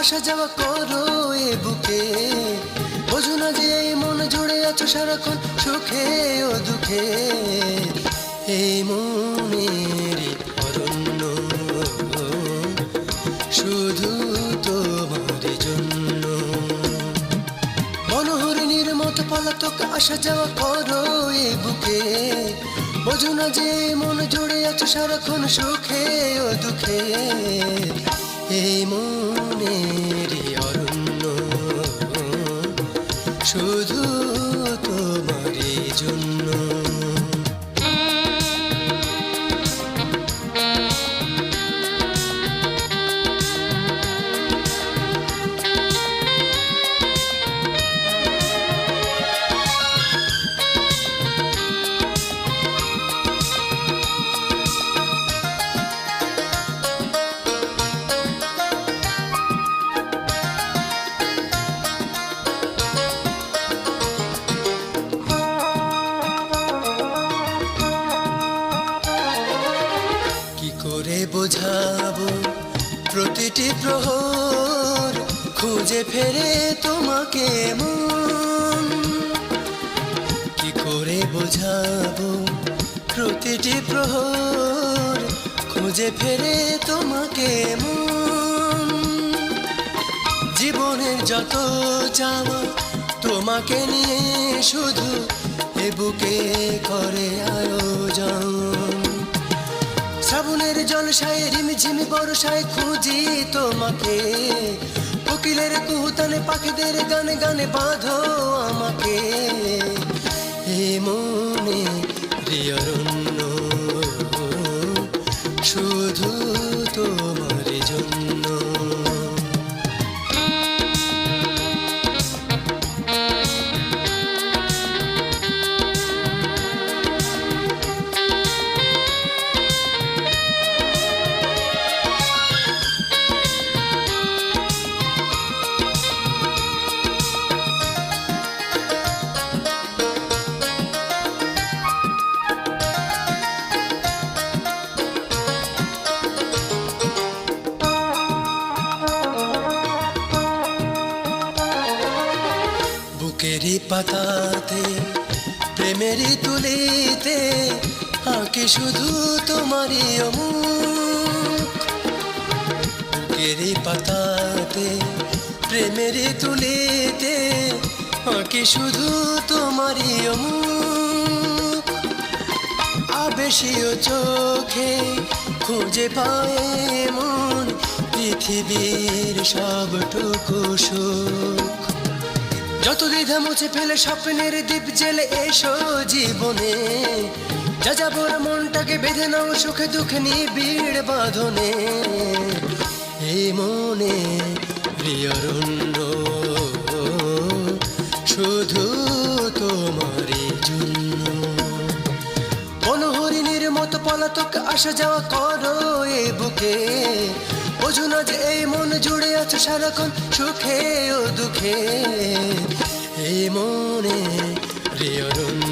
আসা যাওয়া করো এ বুকে। বোঝো না যে এই মন জুড়ে আছো সারাক্ষণ সুখে ও দুঃখে। এই মনের অরণ্য, শুধু তোমার জন্য। মনোহরিণীর মতো পলাতক আসা যাওয়া করো এ বুকে। বোঝো না যে মন জুড়ে আছো সারাক্ষণ সুখে ও দুঃখে। মনের অরণ্য। শুধু করে বোঝাবো প্রতিটি প্রহর খুঁজে ফেরে তোমাকে মন কি করে বোঝাবো প্রতিটি প্রহর খুঁজে ফেরে তোমাকে মন জীবনের যত চাওয়া তোমাকে নিয়ে শুধু এ বুকে করে আয়োজন শ্রাবণের জলসায় রিমঝিমি বর্ষায় খুঁজি তোমাকে। কোকিলের কুহুতানে পাখিদের গানে গানে বাঁধো আমাকে। হে মনে প্রিয়রণ্য বুকেরই পাতাতে, প্রেমেরই তুলিতে আঁকে শুধু তোমারই অমুক? বুকেরই পাতাতে, প্রেমেরই তুলিতে আঁকে শুধু তোমারই আবেশীয় চোখে খুঁজে পায় মন পৃথিবীর সবটুকু সুখ। যত দ্বিধা মুছে ফেলে স্বপ্নের দ্বীপ জেলে এসো জীবনে। যা যাবর মনটাকে বেঁধে নাও সুখে দুঃখে নিবিড় বাঁধনে এই মনে প্রিয় শুধু পলাতক আসা যাওয়া করো এ বুকে। বোঝো না যে এই মন জুড়ে আছে সারাক্ষণ সুখে ও দুঃখে। এই মনে প্রিয়রণ্য